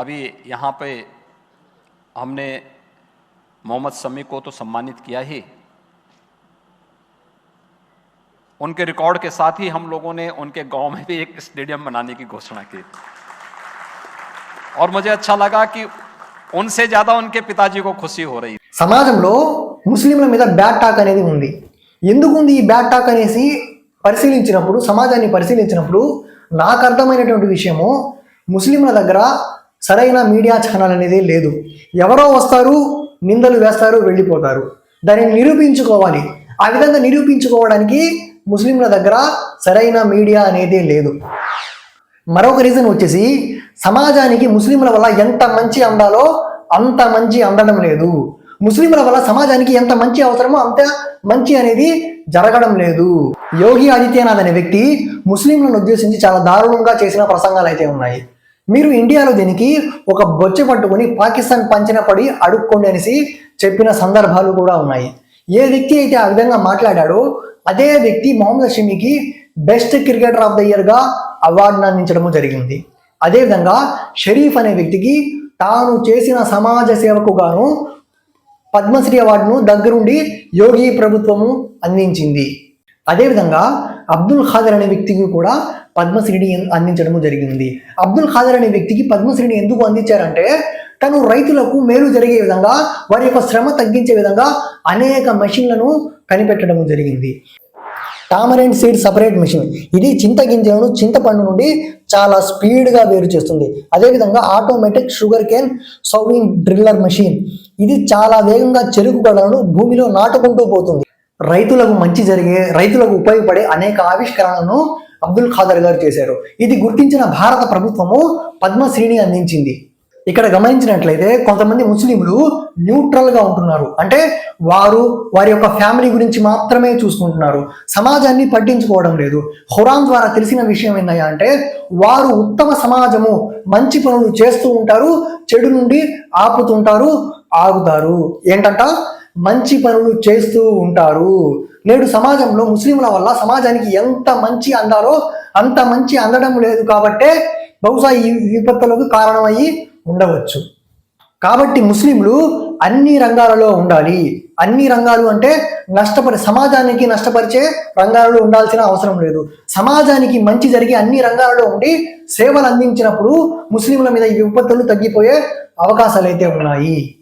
अभी यहाँ पे हमने मोहम्मद समी को तो सम्मानित किया ही उनके रिकॉर्ड के साथ ही हम लोगों ने उनके गांव में भी एक स्टेडियम बनाने की घोषणा की और मुझे अच्छा लगा कि उनसे ज्यादा उनके पिताजी को खुशी हो रही సమాజంలో ముస్లింల మీద బ్యాడ్ టాక్ అనేది ఉంది ఎందుకు ఉంది ఈ బ్యాడ్ టాక్ అనేసి పరిశీలించినప్పుడు సమాజాన్ని పరిశీలించినప్పుడు నాకు అర్థమైనటువంటి విషయము ముస్లింల దగ్గర సరైన మీడియా ఛానల్ అనేది లేదు. ఎవరో వస్తారు నిందలు వేస్తారు వెళ్ళిపోతారు. దానిని నిరూపించుకోవాలి. ఆ విధంగా నిరూపించుకోవడానికి ముస్లింల దగ్గర సరైన మీడియా అనేది లేదు. మరొక రీజన్ వచ్చేసి సమాజానికి ముస్లింల వల్ల ఎంత మంచి అందాలో అంత మంచి అందడం లేదు. ముస్లింల వల్ల సమాజానికి ఎంత మంచి అవసరమో అంత మంచి అనేది జరగడం లేదు. యోగి ఆదిత్యనాథ్ అనే వ్యక్తి ముస్లింలను ఉద్దేశించి చాలా దారుణంగా చేసిన ప్రసంగాలు అయితే ఉన్నాయి. మీరు ఇండియాలో దీనికి ఒక బొచ్చ పట్టుకొని పాకిస్తాన్ పంచిన పడి అడుక్కోండి అనేసి చెప్పిన సందర్భాలు కూడా ఉన్నాయి. ఏ వ్యక్తి అయితే ఆ విధంగా మాట్లాడాడో అదే వ్యక్తి మొహమ్మద్ షమీకి బెస్ట్ క్రికెటర్ ఆఫ్ ద ఇయర్గా అవార్డును అందించడము జరిగింది. అదేవిధంగా షరీఫ్ అనే వ్యక్తికి తాను చేసిన సమాజ సేవకు గాను పద్మశ్రీ అవార్డును దగ్గరుండి యోగి ప్రభుత్వము అందించింది. అదేవిధంగా అబ్దుల్ ఖాదర్ అనే వ్యక్తికి కూడా పద్మశ్రీని అందించడము జరిగింది. అబ్దుల్ ఖాదర్ అనే వ్యక్తికి పద్మశ్రీని ఎందుకు అందించారంటే తను రైతులకు మేలు జరిగే విధంగా వారి యొక్క శ్రమ తగ్గించే విధంగా అనేక మెషిన్లను కనిపెట్టడం జరిగింది. Tamarind seed separate machine. ఇది చింతగింజలను చింతపండు నుండి చాలా స్పీడ్గా వేరు చేస్తుంది. అదేవిధంగా automatic sugar cane sowing driller machine. ఇది చాలా వేగంగా చెరుకు గడలను భూమిలో నాటుకుంటూ పోతుంది. రైతులకు మంచి జరిగే రైతులకు ఉపయోగపడే అనేక ఆవిష్కరణలను అబ్దుల్ ఖాదర్ గారు చేశారు. ఇది గుర్తించిన భారత ప్రభుత్వము పద్మశ్రీని అందించింది. ఇక్కడ గమనించినట్లయితే కొంతమంది ముస్లింలు న్యూట్రల్గా ఉంటున్నారు. అంటే వారు వారి యొక్క ఫ్యామిలీ గురించి మాత్రమే చూసుకుంటున్నారు. సమాజాన్ని పట్టించుకోవడం లేదు. హురాన్ ద్వారా తెలిసిన విషయం ఏందయ్యా అంటే వారు ఉత్తమ సమాజము మంచి పనులు చేస్తూ ఉంటారు చెడు నుండి ఆపుతుంటారు ఆగుతారు. ఏంటంట? మంచి పనులు చేస్తూ ఉంటారు. నేడు సమాజంలో ముస్లింల వల్ల సమాజానికి ఎంత మంచి అందాలో అంత మంచి అందడం లేదు కాబట్టే బహుశా ఈ విపత్తులకు కారణమయ్యి ఉండవచ్చు. కాబట్టి ముస్లింలు అన్ని రంగాలలో ఉండాలి. అన్ని రంగాలు అంటే నష్టపరి సమాజానికి నష్టపరిచే రంగాలలో ఉండాల్సిన అవసరం లేదు. సమాజానికి మంచి జరిగే అన్ని రంగాలలో ఉండి సేవలు అందించినప్పుడు ముస్లింల మీద ఈ విపత్తులు తగ్గిపోయే అవకాశాలు అయితే ఉన్నాయి.